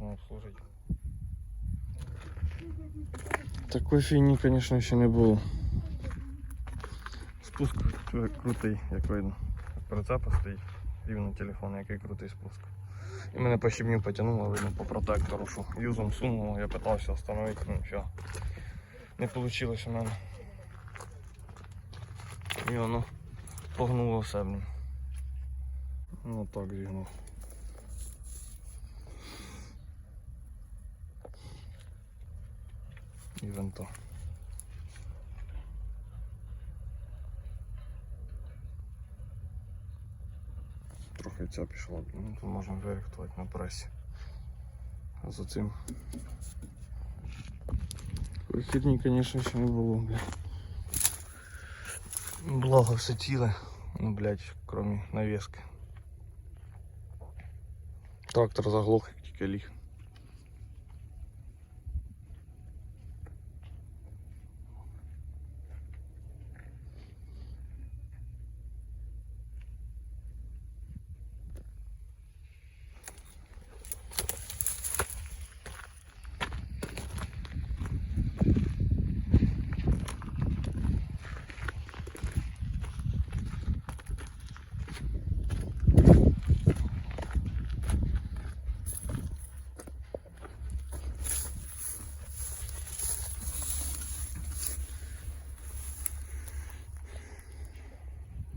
можна обслужити. Такої фігні, звісно, ще не було. Спуск крутий, як видно. Прицепа стоїть рівно телефон, який крутий спуск. І мене по щебню потягнуло, видно по протектору, що юзом сунуло, я питався встановити, ну все. Не вийшло у мене. І воно погнуло все. Ну так зігнув. І винта. Трохи ця пішла, ну, то можна вирихтувати на пресі. А за цим херні, звісно, ще не було, бля. Благо все ціле, ну, блядь, кроме навески. Трактор заглох, як тільки ліг.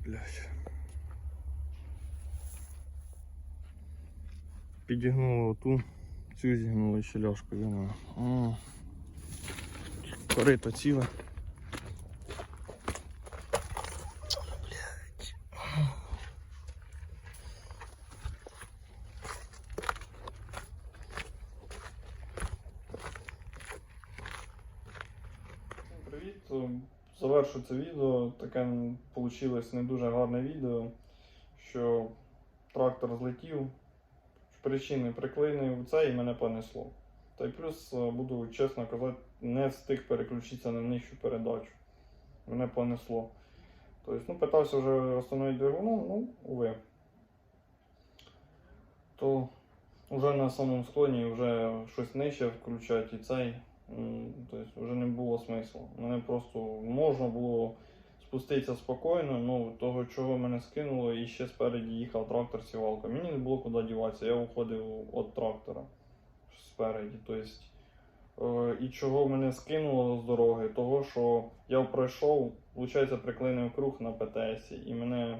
Блядь. Підігнули оту, цю зігнули ще ляшку. О, корито ціле. Привіт, завершу це відео. Таке вийшло не дуже гарне відео, що трактор злетів, причини приклинив це і мене понесло. Та й плюс, е, буду чесно казати, не встиг переключитися на нижчу передачу. Мене понесло. Тобто, ну, питався вже встановити двигуном, ну, уве. То вже на самому склоні вже щось нижче включати і цей. Тобто вже не було смислу. Мене просто можна було спуститися спокійно, ну того, чого мене скинуло, і ще спереді їхав трактор сівалка. Мені не було куди діватися, я уходив від трактора спереді. Тобто, і чого мене скинуло з дороги? Того, що я пройшов, виходить, приклинив круг на ПТС, і мене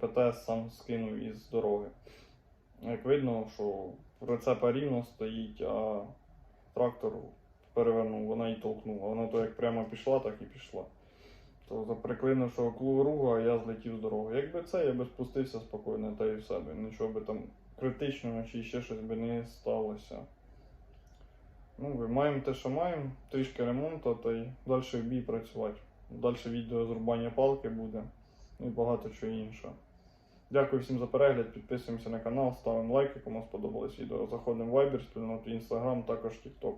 ПТС сам скинув із дороги. Як видно, що прицепа рівно стоїть, а трактор перевернув, вона і толкнула. Вона то як прямо пішла, так і пішла. То за приклинувшого кругу, а я злетів з дороги. Якби це, я би спустився спокійно та і все би. Нічого би там критичного чи ще щось би не сталося. Ну, ви маємо те, що маємо, трішки ремонту, та й далі в бій працювати. Далі відео з рубання палки буде і багато чого іншого. Дякую всім за перегляд, підписуємося на канал, ставимо лайки, кому сподобалось відео. Заходимо в Viber, спільноту Instagram, також TikTok.